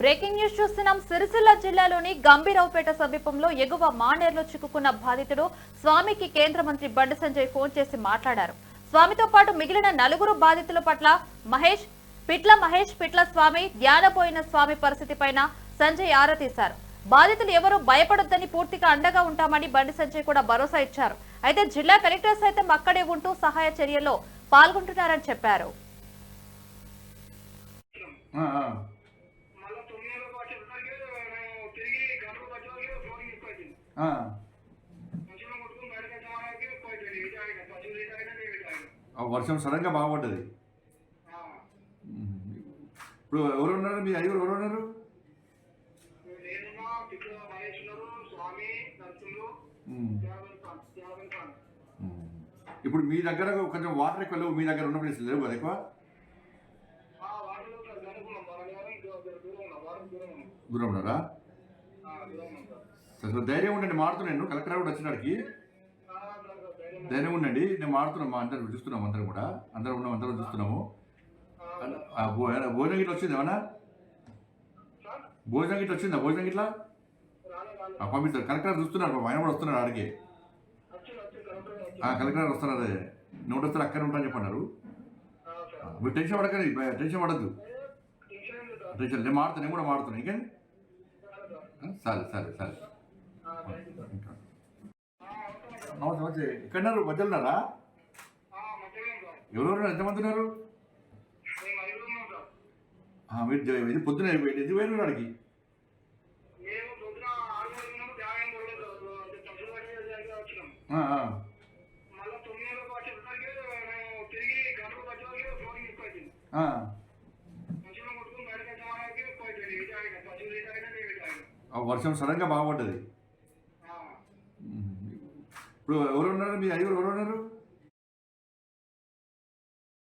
Breaking news చూస్తున్నాం. సిరిసిల్ల జిల్లాలోని గంభీరావుపేట సమీపంలో ఎగువ మానేరులో చిక్కుకున్న బాధితుడు స్వామికి కేంద్ర మంత్రి బండి సంజయ్ ఫోన్ చేసి మాట్లాడారు. స్వామితో పాటు మిగిలిన నలుగురు బాధితుల పట్ల మహేష్ పిట్ల మహేష్ పిట్ల స్వామి ధ్యానపోయిన స్వామి పరిస్థితి పైన సంజయ్ ఆరా తీశారు. బాధితులు ఎవరూ భయపడొద్దని పూర్తిగా అండగా ఉంటామని బండి సంజయ్ కూడా భరోసా ఇచ్చారు. అయితే జిల్లా కలెక్టర్ సైతం అక్కడే ఉంటూ సహాయ చర్యల్లో పాల్గొంటున్నారని చెప్పారు. పిట్లు మహేష్ ఉన్నారు స్వామి నరసింహులు ఉమ్. యాభై ఖాన్ యాభై ఖాన్ ఉమ్. ఇప్పుడు మీ దగ్గర కొంచెం వాటర్ ఎక్కువ లేవు మీ దగ్గర ఉన్న ప్లేస్ లేవు కదా ఎక్కువ? దూరం ఉన్నారా? ఆ, సరే ధైర్యం ఉండండి మాడుతున్నాను నేను కలెక్టర్ కూడా వచ్చినాడికి ధైర్యం ఉండండి నేను మాడుతున్నాం మా అందరం చూస్తున్నాం అందరం కూడా. అందరం ఉన్నాం అందరం చూస్తున్నాము. భోజనం గిట్ల వచ్చింది ఏమన్నా? భోజనం గిట్ల వచ్చిందా భోజనం గిట్ల? పంపిస్తారు కలెక్టర్ చూస్తున్నారు ఆయన కూడా వస్తున్నారు ఆడికి. ఆ, కలెక్టర్ వస్తున్నారు అదే. నువ్వు వస్తారు అక్కడ ఉంటా అని చెప్పన్నారు. మీరు టెన్షన్ పడకండి టెన్షన్ పడద్దు. టెన్షన్ నేను మాడుతాను నేను కూడా మాడుతాను ఇంకే? సరే సరే సరే సరే సరే ఆ, థ్యాంక్ యూ సార్ ఇంకా. ఆ, వస్తాం సార్ నమస్తే నమస్తే. ఎక్కడున్నారు మధ్యలోన్నారా? ఆ, మంచిగా ఉంది సార్. ఎవరెవరు ఎంతమంది ఉన్నారు మీరు ఇది పొద్దున ఇది వేరు వాడికి. ఆ, వర్షం సడన్గా ఉమ్. ఇప్పుడు ఎవరు ఉన్నారు? మీ ఐదుగురు ఎవరు ఉన్నారు?